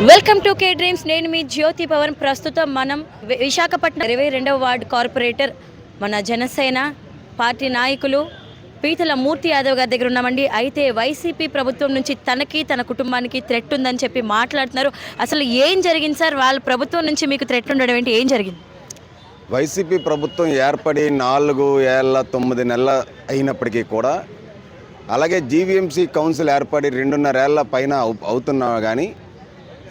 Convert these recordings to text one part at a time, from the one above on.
Welcome to K dreams నేను మీ జ్యోతి పవన్. ప్రస్తుతం మనం విశాఖపట్నం ఇరవై రెండవ వార్డు కార్పొరేటర్ మన జనసేన పార్టీ నాయకులు పీతల మూర్తి యాదవ్ గారి దగ్గర ఉన్నామండి. అయితే వైసీపీ ప్రభుత్వం నుంచి తనకి తన కుటుంబానికి థ్రెట్ ఉందని చెప్పి మాట్లాడుతున్నారు. అసలు ఏం జరిగింది సార్? వాళ్ళ ప్రభుత్వం నుంచి మీకు థ్రెట్ ఉండడం ఏంటి? ఏం జరిగింది? వైసీపీ ప్రభుత్వం ఏర్పడి నాలుగు ఏళ్ళ తొమ్మిది నెలల అయినప్పటికీ కూడా అలాగే జీవీఎంసీ కౌన్సిల్ ఏర్పడి రెండున్నరేళ్ళ పైన అవు- అవుతున్నా కానీ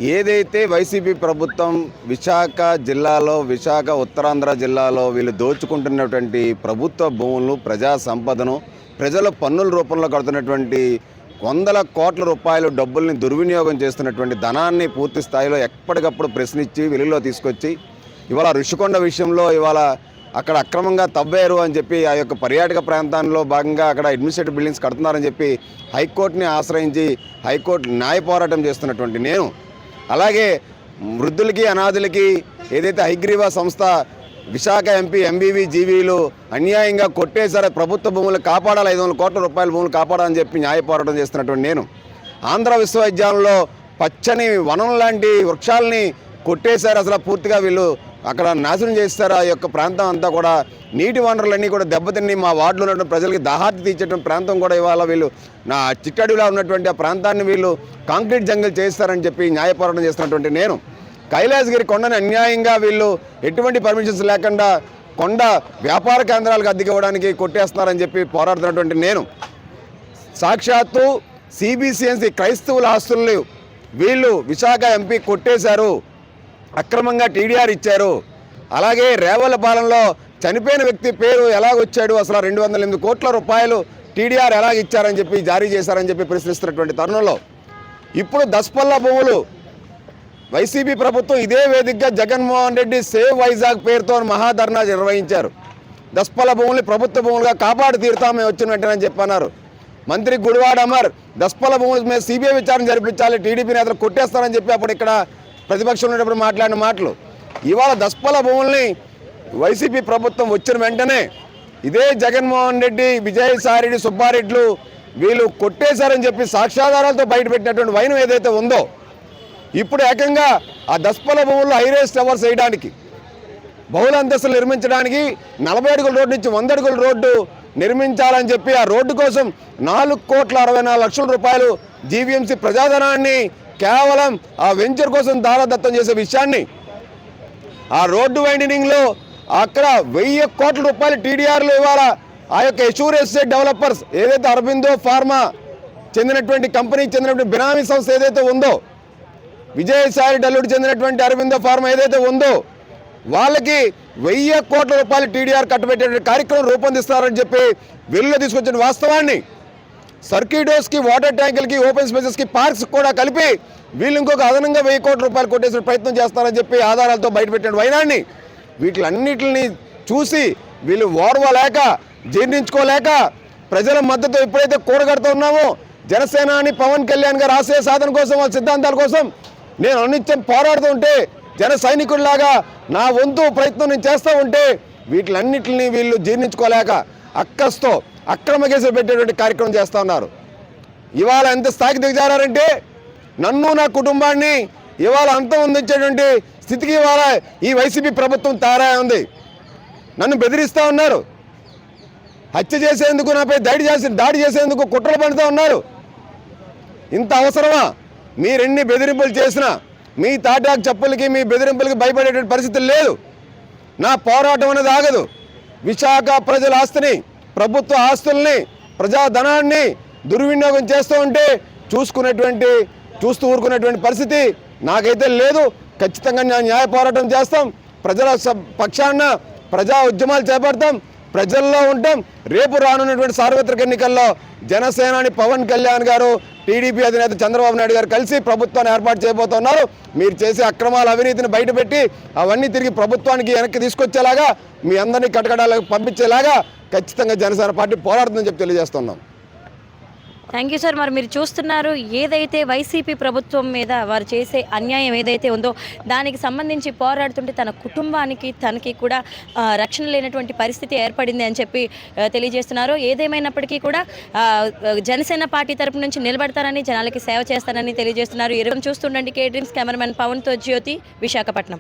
ఏదైతే వైసీపీ ప్రభుత్వం విశాఖ జిల్లాలో విశాఖ ఉత్తరాంధ్ర జిల్లాలో వీళ్ళు దోచుకుంటున్నటువంటి ప్రభుత్వ భూములను ప్రజా సంపదను ప్రజల పన్నుల రూపంలో కడుతున్నటువంటి వందల కోట్ల రూపాయలు డబ్బుల్ని దుర్వినియోగం చేస్తున్నటువంటి ధనాన్ని పూర్తి స్థాయిలో ఎప్పటికప్పుడు ప్రశ్నించి వెలుగులో తీసుకొచ్చి ఇవాళ ఋషికొండ విషయంలో ఇవాళ అక్కడ అక్రమంగా తవ్వారు అని చెప్పి ఆ యొక్క పర్యాటక ప్రాంతాల్లో భాగంగా అక్కడ అడ్మినిస్ట్రేటివ్ బిల్డింగ్స్ కడుతున్నారని చెప్పి హైకోర్టుని ఆశ్రయించి హైకోర్టు న్యాయ పోరాటం చేస్తున్నటువంటి నేను అలాగే వృద్ధులకి అనాథులకి ఏదైతే హైగ్రీవా సంస్థ విశాఖ ఎంపీ ఎంబీవీ జీవీలు అన్యాయంగా కొట్టేశారు ప్రభుత్వ భూములు కాపాడాలి ఐదు వందల కోట్ల రూపాయల భూములు కాపాడాలని చెప్పి న్యాయ పోరాటం చేస్తున్నటువంటి నేను. ఆంధ్ర విశ్వవిద్యాలయంలో పచ్చని వనం లాంటి వృక్షాలని కొట్టేశారు అసలు పూర్తిగా వీళ్ళు అక్కడ నాశనం చేస్తారు? ఆ యొక్క ప్రాంతం అంతా కూడా నీటి వనరులన్నీ కూడా దెబ్బతిని మా వార్డులో ఉన్నటువంటి ప్రజలకి దాహార్తి తీర్చడం ప్రాంతం కూడా ఇవాళ వీళ్ళు నా చిట్టడిలో ఉన్నటువంటి ఆ ప్రాంతాన్ని వీళ్ళు కాంక్రీట్ జంగిల్ చేస్తారని చెప్పి న్యాయ పోరాటం చేస్తున్నటువంటి నేను. కైలాసగిరి కొండని అన్యాయంగా వీళ్ళు ఎటువంటి పర్మిషన్స్ లేకుండా కొండ వ్యాపార కేంద్రాలకు అద్దెకి ఇవ్వడానికి కొట్టేస్తున్నారని చెప్పి పోరాడుతున్నటువంటి నేను. సాక్షాత్తు సిబిసిఎన్సి క్రైస్తవుల ఆస్తులు వీళ్ళు విశాఖ ఎంపీ కొట్టేశారు. అక్రమంగా టీడీఆర్ ఇచ్చారు. అలాగే రేవలపాలెంలో చనిపోయిన వ్యక్తి పేరు ఎలాగొచ్చాడు? అసలు రెండు వందల ఎనిమిది కోట్ల రూపాయలు టీడీఆర్ ఎలాగ ఇచ్చారని చెప్పి జారీ చేశారని చెప్పి ప్రశ్నిస్తున్నటువంటి తరుణంలో ఇప్పుడు దస్పల్ల భూములు వైసీపీ ప్రభుత్వం ఇదే వేదికగా జగన్మోహన్ రెడ్డి సేవ్ వైజాగ్ పేరుతో మహాధర్నా నిర్వహించారు. దస్పల్ల భూముల్ని ప్రభుత్వ భూములుగా కాపాడు తీరుతామే వచ్చిన వెంటనే చెప్పన్నారు. మంత్రి గుడివాడ అమర్ దస్పల భూముల మీద సిబిఐ విచారణ జరిపించాలి టీడీపీ నేతలు కొట్టేస్తారని చెప్పి అప్పుడు ఇక్కడ ప్రతిపక్షం ఉన్నప్పుడు మాట్లాడిన మాటలు. ఇవాళ దస్పల భూముల్ని వైసీపీ ప్రభుత్వం వచ్చిన వెంటనే ఇదే జగన్మోహన్ రెడ్డి విజయసాయిరెడ్డి సుబ్బారెడ్లు వీళ్ళు కొట్టేశారని చెప్పి సాక్ష్యాధారాలతో బయటపెట్టినటువంటి వైనం ఏదైతే ఉందో ఇప్పుడు ఏకంగా ఆ దస్పల భూముల్లో హైరేస్ టవర్స్ వేయడానికి బహుళ అంతస్తులు నిర్మించడానికి నలభై అడుగుల రోడ్డు నుంచి వంద అడుగుల రోడ్డు నిర్మించాలని చెప్పి ఆ రోడ్డు కోసం నాలుగు కోట్ల అరవై నాలుగు లక్షల రూపాయలు జీవీఎంసీ ప్రజాధనాన్ని కేవలం ఆ వెంచర్ కోసం దారాదత్తం చేసే విషయాన్ని ఆ రోడ్డు వైండింగ్లో అక్కడ వెయ్యి కోట్ల రూపాయలు టీడీఆర్లు ఇవాళ ఆ యొక్క ఎష్యూర్ ఎస్టేట్ డెవలపర్స్ ఏదైతే అరబిందో ఫార్మా చెందినటువంటి కంపెనీకి చెందినటువంటి బినామీ సంస్థ ఏదైతే ఉందో విజయసాయి డల్లుడు చెందినటువంటి అరవిందో ఫార్మా ఏదైతే ఉందో వాళ్ళకి వెయ్యి కోట్ల రూపాయలు టీడీఆర్ కట్టబెట్టే కార్యక్రమం రూపొందిస్తారని చెప్పి వెలుగులో తీసుకొచ్చిన వాస్తవాన్ని సర్క్యూటోస్కి వాటర్ ట్యాంకులకి ఓపెన్ స్పేసెస్కి పార్క్స్ కూడా కలిపి వీళ్ళు ఇంకొక అదనంగా వెయ్యి కోట్ల రూపాయలు కొట్టేసిన ప్రయత్నం చేస్తారని చెప్పి ఆధారాలతో బయటపెట్టిన వైనాన్ని. వీటిలన్నిటిని చూసి వీళ్ళు ఓర్వలేక జీర్ణించుకోలేక ప్రజల మద్దతు ఎప్పుడైతే కూడగడుతూ ఉన్నామో జనసేనాని పవన్ కళ్యాణ్ గారు ఆశయ సాధన కోసం వాళ్ళ సిద్ధాంతాల కోసం నేను అనిత్యం పోరాడుతూ ఉంటే జన సైనికుల్లాగా నా వంతు ప్రయత్నం నేను చేస్తూ ఉంటే వీటిలన్నిటిని వీళ్ళు జీర్ణించుకోలేక అక్కస్తో అక్రమ కేసులు పెట్టేటువంటి కార్యక్రమం చేస్తూ ఉన్నారు. ఇవాళ ఎంత స్థాయికి దిగజారంటే నన్ను నా కుటుంబాన్ని ఇవాళ అంతం అందించేటువంటి స్థితికి ఇవాళ ఈ వైసీపీ ప్రభుత్వం తయారై ఉంది. నన్ను బెదిరిస్తూ ఉన్నారు. హత్య చేసేందుకు నాపై దాడి చేసి దాడి చేసేందుకు కుట్రలు పండుతూ ఉన్నారు. ఇంత అవసరమా? మీరెన్ని బెదిరింపులు చేసినా మీ తాటాకు చెప్పులకి మీ బెదిరింపులకి భయపడేటువంటి పరిస్థితి లేదు. నా పోరాటం అనేది ఆగదు. విశాఖ ప్రజల ఆస్తిని ప్రభుత్వ ఆస్తుల్ని ప్రజాధనాన్ని దుర్వినియోగం చేస్తూ ఉంటే చూసుకునేటువంటి చూస్తూ ఊరుకునేటువంటి పరిస్థితి నాకైతే లేదు. ఖచ్చితంగా నేను న్యాయ పోరాటం చేస్తాం. ప్రజల స- పక్షాన ప్రజా ఉద్యమాలు చేపడతాం. ప్రజల్లో ఉంటాం. రేపు రానున్నటువంటి సార్వత్రిక ఎన్నికల్లో జనసేనాని పవన్ కళ్యాణ్ గారు టీడీపీ అధినేత చంద్రబాబు నాయుడు గారు కలిసి ప్రభుత్వాన్ని ఏర్పాటు చేయబోతున్నారు. మీరు చేసే అక్రమాల అవినీతిని బయటపెట్టి అవన్నీ తిరిగి ప్రభుత్వానికి వెనక్కి తీసుకొచ్చేలాగా మీ అందరినీ కటకడాలకు పంపించేలాగా ఖచ్చితంగా జనసేన పార్టీ పోరాడుతుందని చెప్పి తెలియజేస్తున్నాం. Thank you sir. మరి మీరు చూస్తున్నారు ఏదైతే వైసీపీ ప్రభుత్వం మీద వారు చేసే అన్యాయం ఏదైతే ఉందో దానికి సంబంధించి పోరాడుతుంటే తన కుటుంబానికి తనకి కూడా రక్షణ లేనటువంటి పరిస్థితి ఏర్పడింది అని చెప్పి తెలియజేస్తున్నారు. ఏదేమైనప్పటికీ కూడా జనసేన పార్టీ తరపు నుంచి నిలబడతారని జనాలకి సేవ చేస్తానని తెలియజేస్తున్నారు. ఇరవై చూస్తుండండి కే డ్రీమ్స్ కెమెరామెన్ పవన్తో జ్యోతి విశాఖపట్నం.